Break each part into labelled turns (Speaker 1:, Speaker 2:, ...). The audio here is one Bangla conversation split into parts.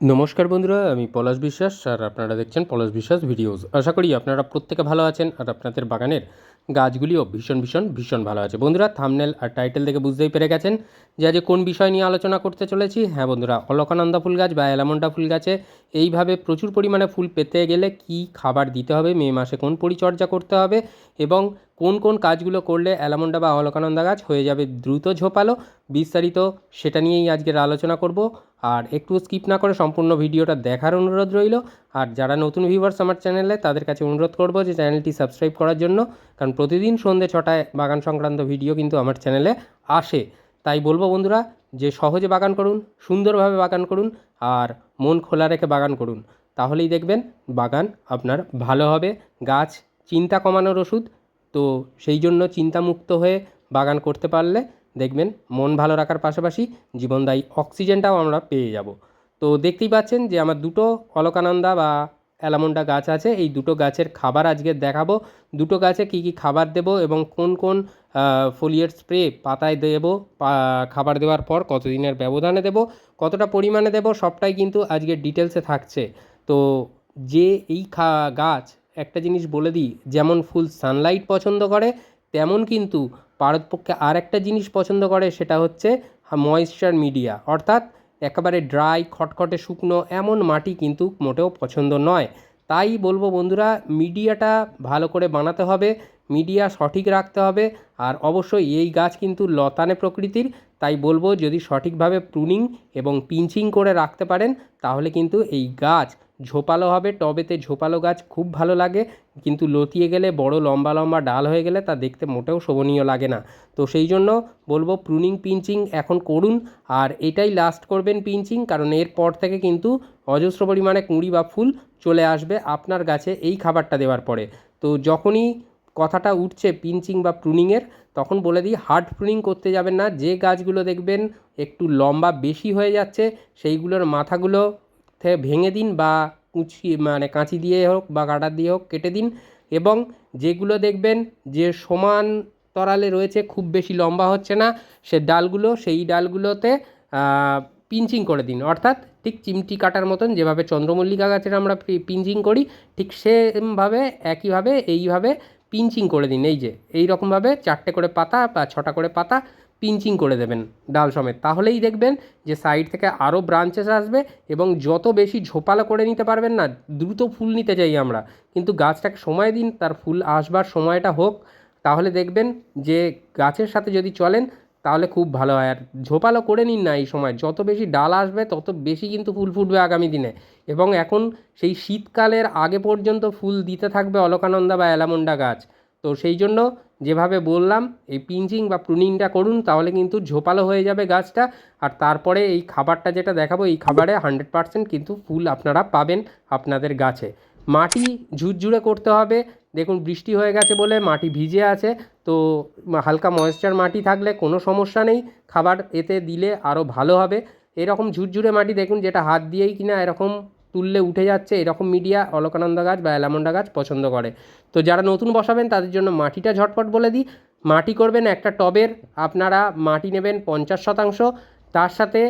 Speaker 1: নমস্কার বন্ধুরা, আমি পলাশ বিশ্বাস আর আপনারা দেখছেন পলাশ বিশ্বাস ভিডিওস। আশা করি আপনারা প্রত্যেকে ভালো আছেন আর আপনাদের বাগানের গাছগুলিও ভীষণ ভীষণ ভীষণ ভালো আছে। বন্ধুরা থামনেল আর টাইটেল দেখে বুঝতেই পেরে গেছেন যে আজ কোন বিষয় নিয়ে আলোচনা করতে চলেছি। হ্যাঁ বন্ধুরা, অলকানন্দা ফুল গাছ বা অ্যালামন্ডা ফুল গাছে এইভাবে প্রচুর পরিমাণে ফুল পেতে গেলে কি খাবার দিতে হবে, মে মাসে কোন পরিচর্যা করতে হবে এবং কোন কোন কাজগুলো করলে অ্যালামন্ডা বা অলকানন্দা গাছ হয়ে যাবে দ্রুত ঝোপালো, বিস্তারিত সেটা নিয়েই আজকের আলোচনা করব। আর একটু স্কিপ না করে সম্পূর্ণ ভিডিওটা দেখার অনুরোধ রইল। আর যারা নতুন ভিউয়ার্স আমার চ্যানেলে তাদের কাছে অনুরোধ করব যে চ্যানেলটি সাবস্ক্রাইব করার জন্য, কারণ প্রতিদিন সন্ধে ছটায় বাগান সংক্রান্ত ভিডিও কিন্তু আমার চ্যানেলে আসে। তাই বলব বন্ধুরা যে সহজে বাগান করুন, সুন্দরভাবে বাগান করুন, আর মন খোলা রেখে বাগান করুন। তাহলেই দেখবেন বাগান আপনার ভালো হবে। গাছ, চিন্তা কমানোর ওষুধ। তো সেই জন্য চিন্তামুক্ত হয়ে বাগান করতে পারলে দেখবেন, মন ভালো রাখার পাশাপাশি জীবনদায়ী অক্সিজেনটাও আমরা পেয়ে যাব। তো দেখতেই পাচ্ছেন যে আমার দুটো অলকানন্দা বা অ্যালামন্ডা গাছ আছে। এই দুটো গাছের খাবার আজকে দেখাবো। দুটো গাছে কী কী খাবার দেব এবং কোন কোন ফোলিয়ের স্প্রে পাতায় দেব খাবার দেওয়ার পর কতদিনের ব্যবধানে দেব, কতটা পরিমাণে দেব, সবটাই কিন্তু আজকে ডিটেলসে থাকছে। তো যে এই খা, গাছ একটা জিনিস বলে দিই, যেমন ফুল সানলাইট পছন্দ করে তেমন কিন্তু পারতপক্ষে আর একটা জিনিস পছন্দ করে, সেটা হচ্ছে ময়েশ্চার মিডিয়া অর্থাৎ একেবারে ড্রাই খটখটে শুকনো এমন মাটি কিন্তু মোটেও পছন্দ নয়। তাই বলব বন্ধুরা মিডিয়াটা ভালো করে বানাতে হবে মিডিয়া সঠিক রাখতে হবে, আর অবশ্যই এই গাছ কিন্তু লতানে প্রকৃতির, তাই বলব যদি সঠিকভাবে প্রুনিং এবং পিঞ্চিং করে রাখতে পারেন, তাহলে কিন্তু এই গাছ ঝোপালো হবে, টবেতে ঝোপালো গাছ খুব ভালো লাগে, কিন্তু লতিয়ে গেলে বড় লম্বা লম্বা ডাল হয়ে গেলে তা দেখতে মোটেও শোভনীয় লাগে না। তো সেই জন্য বলব প্রুনিং পিঞ্চিং এখন করুন, আর এটাই লাস্ট করবেন পিঞ্চিং কারণ এরপর থেকে কিন্তু অজস্র পরিমাণে কুঁড়ি বা ফুল চলে আসবে আপনার গাছে এই খাবারটা দেওয়ার পরে। তো যখনই কথাটা উঠছে পিঞ্চিং বা প্রুনিংয়ের তখন বলে দিই হার্ড প্রুনিং করতে যাবেন না, যে গাছগুলো দেখবেন একটু লম্বা বেশি হয়ে যাচ্ছে, সেইগুলোর মাথাগুলো ভেঙে দিন বা কুচি মানে কাঁচি দিয়ে হোক বা কাটার দিয়ে হোক কেটে দিন এবং যেগুলো দেখবেন যে সমান তরালে রয়েছে খুব বেশি লম্বা হচ্ছে না, সে ডালগুলো, সেই ডালগুলোতে পিঞ্চিং করে দিন। অর্থাৎ ঠিক চিমটি কাটার মতন যেভাবে চন্দ্রমল্লিকা গাছের আমরা পিঞ্চিং করি, ঠিক সেমভাবে, একইভাবে, এইভাবে পিঞ্চিং করে দিন। এই যে এই রকমভাবে চারটে করে পাতা বা ছটা করে পাতা পিঞ্চিং করে দেবেন ডাল সমেত। তাহলেই দেখবেন যে সাইড থেকে আরও ব্রাঞ্চেস আসবে এবং যত বেশি ঝোপালো করে নিতে পারবেন না, দ্রুত ফুল নিতে চাই আমরা। কিন্তু গাছটাকে সময় দিন, তার ফুল আসবার সময়টা হোক, তাহলে দেখবেন যে গাছের সাথে যদি চলেন, তাহলে খুব ভালো হয়। আর ঝোপালো করে নিন না এই সময়। যত বেশি ডাল আসবে, তত বেশি কিন্তু ফুল ফুটবে আগামী দিনে। এবং এখন সেই শীতকালের আগে পর্যন্ত ফুল দিতে থাকবে অলকানন্দা বা অ্যালামন্ডা গাছ। তো সেই জন্য যেভাবে বললাম, এই পিঞ্চিং বা প্রুনিংটা করুন, তাহলে কিন্তু ঝোপালো হয়ে যাবে গাছটা। আর তারপরে এই খাবারটা যেটা দেখাবো, এই খাবারে হান্ড্রেড পারসেন্ট কিন্তু ফুল আপনারা পাবেন আপনাদের গাছে। মাটি ঝুরঝুরে করতে হবে। দেখুন, বৃষ্টি হয়ে গেছে বলে মাটি ভিজে আছে, তো হালকা ময়েশ্চার মাটি থাকলে কোনো সমস্যা নেই। খাবার এতে দিলে আরও ভালো হবে। এরকম ঝুরঝুরে মাটি দেখুন, যেটা হাত দিয়েই কিনা এরকম তুললে উঠে যাচ্ছে এরকম মিডিয়া অলকানন্দা গাছ বা অ্যালামন্ডা গাছ পছন্দ করে। তো যারা নতুন বসাবেন তাদের জন্য মাটিটা ঝটপট বলে দিই। মাটি করবেন একটা টবের, আপনারা মাটি নেবেন পঞ্চাশ শতাংশ, তার সাথে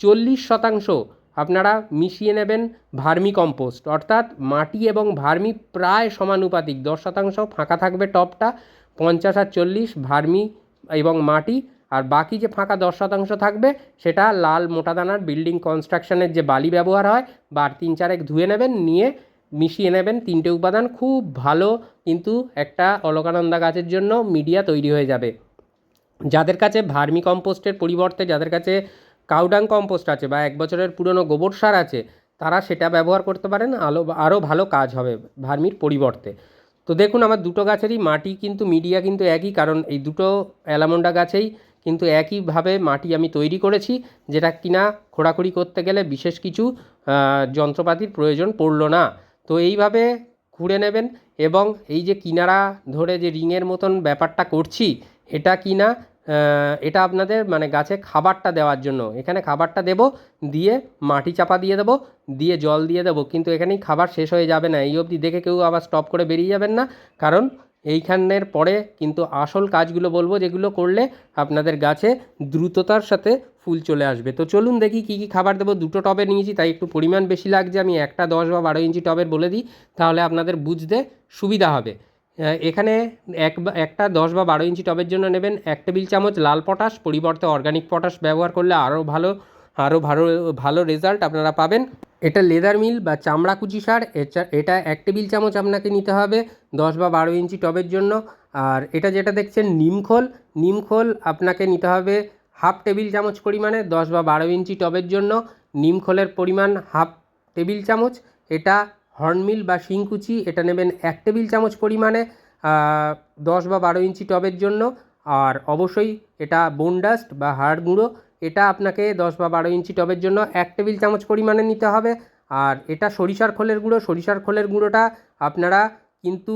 Speaker 1: চল্লিশ শতাংশ আপনারা মিশিয়ে নেবেন ভার্মি কম্পোস্ট অর্থাৎ মাটি এবং ভার্মি প্রায় সমানুপাতিক, দশ শতাংশ ফাঁকা থাকবে টবটা, পঞ্চাশ আর চল্লিশ ভার্মি এবং মাটি। আর বাকি যে ফাঁকা দশ শতাংশ থাকবে, সেটা লাল মোটা দানার বিল্ডিং কনস্ট্রাকশনের যে বালি ব্যবহার হয় বা তিন চারেক ধুয়ে নেবেন, নিয়ে মিশিয়ে নেবেন তিনটে উপাদান। খুব ভালো কিন্তু একটা অলকানন্দা গাছের জন্য মিডিয়া তৈরি হয়ে যাবে। যাদের কাছে ভার্মি কম্পোস্টের পরিবর্তে যাদের কাছে কাউডাং কম্পোস্ট আছে বা এক বছরের পুরনো গোবর সার আছে, তারা সেটা ব্যবহার করতে পারেন, আলো আরও ভালো কাজ হবে ভার্মির পরিবর্তে। তো দেখুন, আমার দুটো গাছেরই মাটি কিন্তু, মিডিয়া কিন্তু একই, কারণ এই দুটো অ্যালামন্ডা গাছেই কিন্তু একইভাবে মাটি আমি তৈরি করেছি, যেটা কিনা খোঁড়াখুড়ি করতে গেলে বিশেষ কিছু যন্ত্রপাতির প্রয়োজন পড়ল না। তো এইভাবে খুঁড়ে নেবেন এবং এই যে কিনারা ধরে যে রিংয়ের মতন ব্যাপারটা করছি, এটা কিনা এটা আপনাদের মানে গাছে খাবারটা দেওয়ার জন্য। এখানে খাবারটা দেব, দিয়ে মাটি চাপা দিয়ে দেবো, দিয়ে জল দিয়ে দেবো। কিন্তু এখানেই খাবার শেষ হয়ে যাবে না। এই অবধি দেখে কেউ আবার স্টপ করে বেরিয়ে যাবেন না। কারণ এইখানের পরে কিন্তু আসল কাজগুলো বলব, যেগুলো করলে আপনাদের গাছে দ্রুততার সাথে ফুল চলে আসবে। তো চলুন দেখি কী কী খাবার দেবো। দুটো টবে নিয়েছি, তাই একটু পরিমাণ বেশি লাগছে। আমি একটা দশ বা বারো ইঞ্চি টবের বলে দিই, তাহলে আপনাদের বুঝতে সুবিধা হবে। এখানে এক একটা দশ বা বারো ইঞ্চি টবের জন্য নেবেন এক টেবিল চামচ লাল পটাশ। পরিবর্তে অর্গানিক পটাশ ব্যবহার করলে আরও ভালো আরও ভালো ভালো রেজাল্ট আপনারা পাবেন। এটা লেদার মিল বা চামড়া কুচি সার এটা এক টেবিল চামচ আপনাকে নিতে হবে দশ বা বারো ইঞ্চি টবের জন্য। আর এটা যেটা দেখছেন নিমখোল নিমখোল আপনাকে নিতে হবে হাফ টেবিল চামচ পরিমাণে দশ বা বারো ইঞ্চি টবের জন্য। নিমখোলের পরিমাণ হাফ টেবিল চামচ। এটা হর্নমিল বা শিংকুচি এটা নেবেন এক টেবিল চামচ পরিমাণে দশ বা বারো ইঞ্চি টবের জন্য। আর অবশ্যই এটা বোনডাস্ট বা হাড় গুঁড়ো এটা আপনাকে দশ বা বারো ইঞ্চি টবের জন্য এক টেবিল চামচ পরিমাণে নিতে হবে। আর এটা সরিষার খোলের গুঁড়ো। সরিষার খোলের গুঁড়োটা আপনারা কিন্তু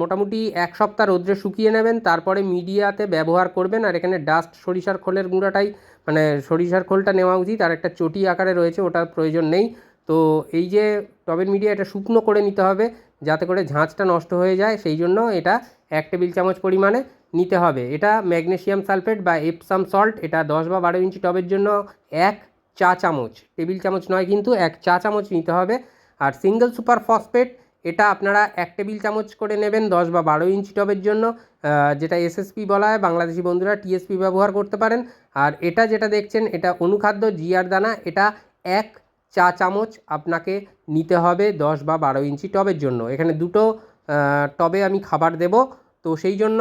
Speaker 1: মোটামুটি এক সপ্তাহ রোদ্রে শুকিয়ে নেবেন, তারপরে মিডিয়াতে ব্যবহার করবেন। আর এখানে ডাস্ট সরিষার খোলের গুঁড়োটাই মানে সরিষার খোলটা নেওয়া উচিত। আর একটা চটি আকারে রয়েছে, ওটার প্রয়োজন নেই। তো এই যে টবের মিডিয়া, এটা শুকনো করে নিতে হবে, যাতে করে ঝাঁঝটা নষ্ট হয়ে যায়। সেই জন্য এটা এক টেবিল চামচ পরিমাণে নিতে হবে। এটা ম্যাগনেশিয়াম সালফেট বা এপসাম সল্ট, এটা দশ বা বারো ইঞ্চি টবের জন্য এক চা চামচ, টেবিল চামচ নয় কিন্তু এক চা চামচ নিতে হবে। আর সিঙ্গেল সুপার ফসফেট, এটা আপনারা এক টেবিল চামচ করে নেবেন দশ বা বারো ইঞ্চি টবের জন্য যেটা এসএসপি বলা হয়, বাংলাদেশি বন্ধুরা টিএসপি ব্যবহার করতে পারেন। আর এটা যেটা দেখছেন, এটা অনুখাদ্য জিয়ার দানা, এটা এক চা চামচ আপনাকে নিতে হবে দশ বা বারো ইঞ্চি টবের জন্য। এখানে দুটো টবে আমি খাবার দেব। তো সেই জন্য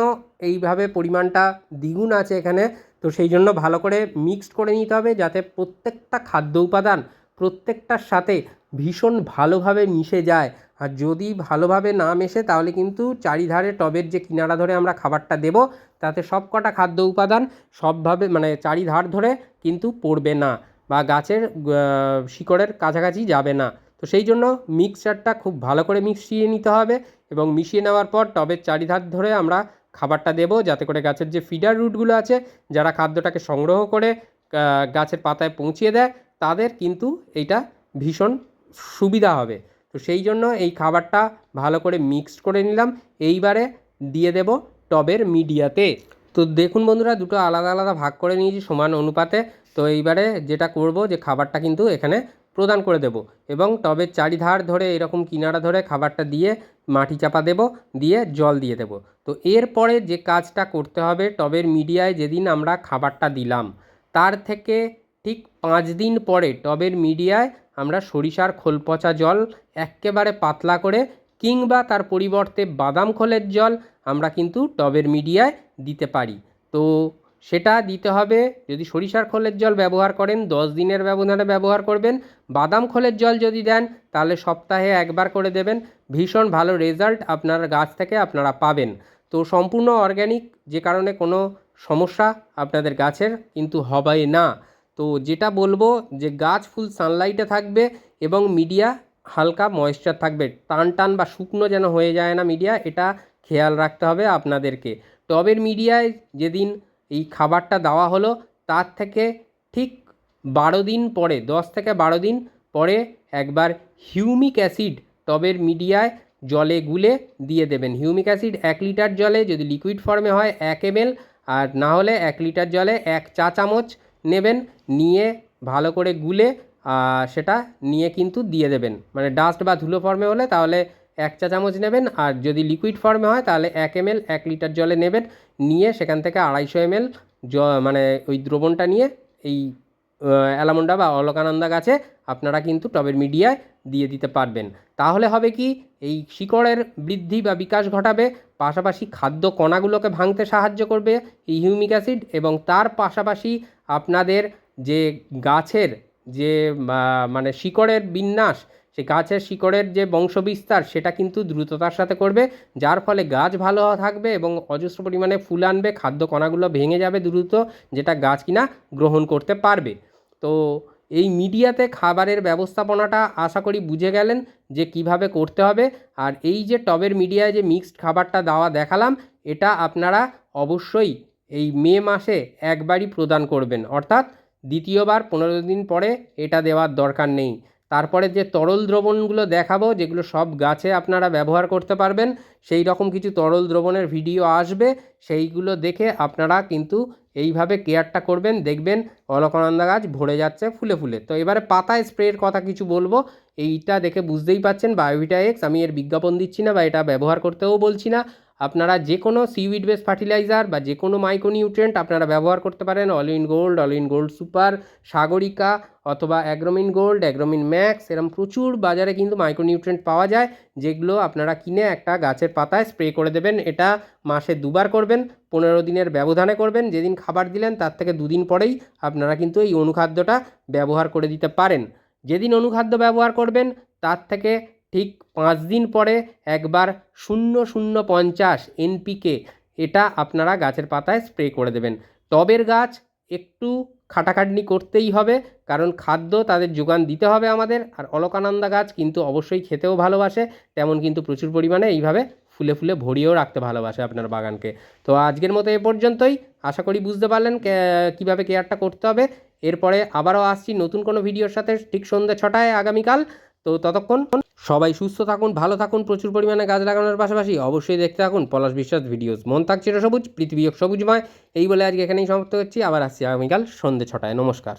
Speaker 1: এইভাবে পরিমাণটা দ্বিগুণ আছে এখানে। তো সেই জন্য ভালো করে মিক্সড করে নিতে হবে যাতে প্রত্যেকটা খাদ্য উপাদান প্রত্যেকটার সাথে ভীষণ ভালোভাবে মিশে যায়। আর যদি ভালোভাবে না মেশে তাহলে কিন্তু চারিধারে টবের যে কিনারা ধরে আমরা খাবারটা দেব, তাতে সব কটা খাদ্য উপাদান সবভাবে মানে চারিধার ধরে কিন্তু পড়বে না বা গাছের শিকড়ের কাছাকাছি যাবে না। তো সেই জন্য মিক্সচারটা খুব ভালো করে মিশিয়ে নিতে হবে। এবং মিশিয়ে নেওয়ার পর টবের চারিধার ধরে আমরা খাবারটা দেবো, যাতে করে গাছের যে ফিডার রুটগুলো আছে, যারা খাদ্যটাকে সংগ্রহ করে গাছের পাতায় পৌঁছিয়ে দেয়, তাদের কিন্তু এইটা ভীষণ সুবিধা হবে। তো সেই জন্য এই খাবারটা ভালো করে মিক্সড করে নিলাম। এইবারে দিয়ে দেব টবের মিডিয়াতে। তো দেখুন বন্ধুরা, দুটো আলাদা আলাদা ভাগ করে নিয়েছি সমান অনুপাতে। তো এইবারে যেটা করব যে খাবারটা কিন্তু এখানে প্রদান করে দেব। এবং টবের চারিধার ধরে এরকম কিনারা ধরে খাবারটা দিয়ে মাটি চাপা দেব, দিয়ে জল দিয়ে দেব। তো এরপরে যে কাজটা করতে হবে, টবের মিডিয়ায় যেদিন আমরা খাবারটা দিলাম, তার থেকে ঠিক পাঁচ দিন পরে টবের মিডিয়ায় আমরা সরিষার খোল পচা জল এক্কেবারে পাতলা করে, কিংবা তার পরিবর্তে বাদাম খোলের জল আমরা কিন্তু টবের মিডিয়ায় দিতে পারি। তো সেটা দিতে হবে। যদি সরিষার খোলের জল ব্যবহার করেন, দশ দিনের ব্যবধানে ব্যবহার করবেন। বাদাম খোলের জল যদি দেন, তাহলে সপ্তাহে একবার করে দেবেন। ভীষণ ভালো রেজাল্ট আপনার গাছ থেকে আপনারা পাবেন। তো সম্পূর্ণ অর্গ্যানিক, যে কারণে কোনো সমস্যা আপনাদের গাছের কিন্তু হবে না। তো যেটা বলব, যে গাছ ফুল সানলাইটে থাকবে এবং মিডিয়া হালকা ময়েশ্চার থাকবে। টান টান বা শুকনো যেন হয়ে যায় না মিডিয়া এটা খেয়াল রাখতে হবে আপনাদেরকে। টবের মিডিয়ায় যেদিন এই খাবারটা দেওয়া হলো, তার থেকে ঠিক বারো দিন পরে, দশ থেকে বারো দিন পরে একবার হিউমিক অ্যাসিড টবের মিডিয়ায় জলে গুলে দিয়ে দেবেন। হিউমিক অ্যাসিড এক লিটার জলে যদি লিকুইড ফর্মে হয় এক এম আর না হলে এক লিটার জলে এক চা চামচ নেবেন, নিয়ে ভালো করে গুলে সেটা নিয়ে কিন্তু দিয়ে দেবেন। মানে ডাস্ট বা ধুলো ফর্মে হলে তাহলে এক চা চামচ নেবেন আর যদি লিকুইড ফর্মে হয় তাহলে এক এম এক লিটার জলে নেবেন। নিয়ে সেখান থেকে আড়াইশো এম জ মানে ওই দ্রবণটা নিয়ে এই অ্যালামন্ডা বা অলকানন্দা গাছে আপনারা কিন্তু টবের মিডিয়ায় দিয়ে দিতে পারবেন। তাহলে হবে কি, এই শিকড়ের বৃদ্ধি বা বিকাশ ঘটাবে, পাশাপাশি খাদ্য কণাগুলোকে ভাঙতে সাহায্য করবে এই হিউমিক অ্যাসিড এবং তার পাশাপাশি আপনাদের যে গাছের যে মানে শিকড়ের বিন্যাস সে গাছের শিকড়ের যে বংশবিস্তার, সেটা কিন্তু দ্রুততার সাথে করবে, যার ফলে গাছ ভালো থাকবে এবং অজস্র পরিমাণে ফুল আনবে, খাদ্য কণাগুলো ভেঙে যাবে দ্রুত, যেটা গাছ কিনা গ্রহণ করতে পারবে। তো এই মিডিয়াতে খাবারের ব্যবস্থাপনাটা আশা করি বুঝে গেলেন যে কীভাবে করতে হবে। আর এই যে টবের মিডিয়ায় যে মিক্সড খাবারটা দেওয়া দেখালাম, এটা আপনারা অবশ্যই এই মে মাসে একবারই প্রদান করবেন। অর্থাৎ দ্বিতীয়বার, পনেরো দিন পরে এটা দেওয়ার দরকার নেই। তারপরে যে তরল দ্রবণগুলো দেখাবো, যেগুলো সব গাছে আপনারা ব্যবহার করতে পারবেন, সেই রকম কিছু তরল দ্রবণের ভিডিও আসবে। সেইগুলো দেখে আপনারা কিন্তু এইভাবে কেয়ারটা করবেন, দেখবেন অলকানন্দা গাছ ভরে যাচ্ছে ফুলে ফুলে। তো এবারে পাতায় স্প্রের কথা কিছু বলব। এইটা দেখে বুঝতেই পাচ্ছেন বায়োভিটা এক্স, আমি এর বিজ্ঞাপন দিচ্ছি না বা এটা ব্যবহার করতেও বলছি না। আপনারা যে কোনো সিউইড বেস ফার্টিলাইজার বা যে কোনো মাইক্রোনিউট্রিয়েন্ট আপনারা ব্যবহার করতে পারেন। All in gold all in gold super Sagarika অথবা অ্যাগ্রোমিন গোল্ড অ্যাগ্রোমিন ম্যাক্স এরম প্রচুর বাজারে কিন্তু মাইক্রোনিউট্রিয়েন্ট পাওয়া যায়, যেগুলো আপনারা কিনে একটা গাছের পাতায় স্প্রে করে দেবেন। এটা মাসে দুবার করবেন, পনেরো দিনের ব্যবধানে করবেন। যেদিন খাবার দিলেন তার থেকে দুদিন পরেই আপনারা কিন্তু এই অনুখাদ্যটা ব্যবহার করে দিতে পারেন। যেদিন অনুখাদ্য ব্যবহার করবেন তার থেকে ঠিক পাঁচ দিন পরে একবার শূন্য শূন্য পঞ্চাশ এনপিকে এটা আপনারা গাছের পাতায় স্প্রে করে দেবেন। টবের গাছ একটু খাটাখাটনি করতেই হবে, কারণ খাদ্য তাদের যোগান দিতে হবে আমাদের, আর অলকানন্দা গাছ কিন্তু অবশ্যই খেতেও ভালোবাসে, তেমন কিন্তু প্রচুর পরিমাণে এইভাবে ফুলে ফুলে ভরিয়েও রাখতে ভালোবাসে আপনার বাগানকে। তো আজকের মতো এ পর্যন্তই, আশা করি বুঝতে পারলেন কীভাবে কেয়ারটা করতে হবে। এরপরে আবারও আসছি নতুন কোনো ভিডিওর সাথে, ঠিক সন্ধ্যে ছটায় আগামীকাল। তো ততক্ষণ সবাই সুস্থ থাকুন, ভালো থাকুন, প্রচুর পরিমাণে গাছ লাগানোর পাশাপাশি অবশ্যই দেখতে থাকুন পলাশ বিশ্বাস ভিডিওস। মন থাকছে সবুজ, পৃথিবী সবুজময়। এই বলে আজকে এখানেই সমাপ্ত করছি। আবার আসছি আগামীকাল সন্ধ্যে ছটায়। নমস্কার।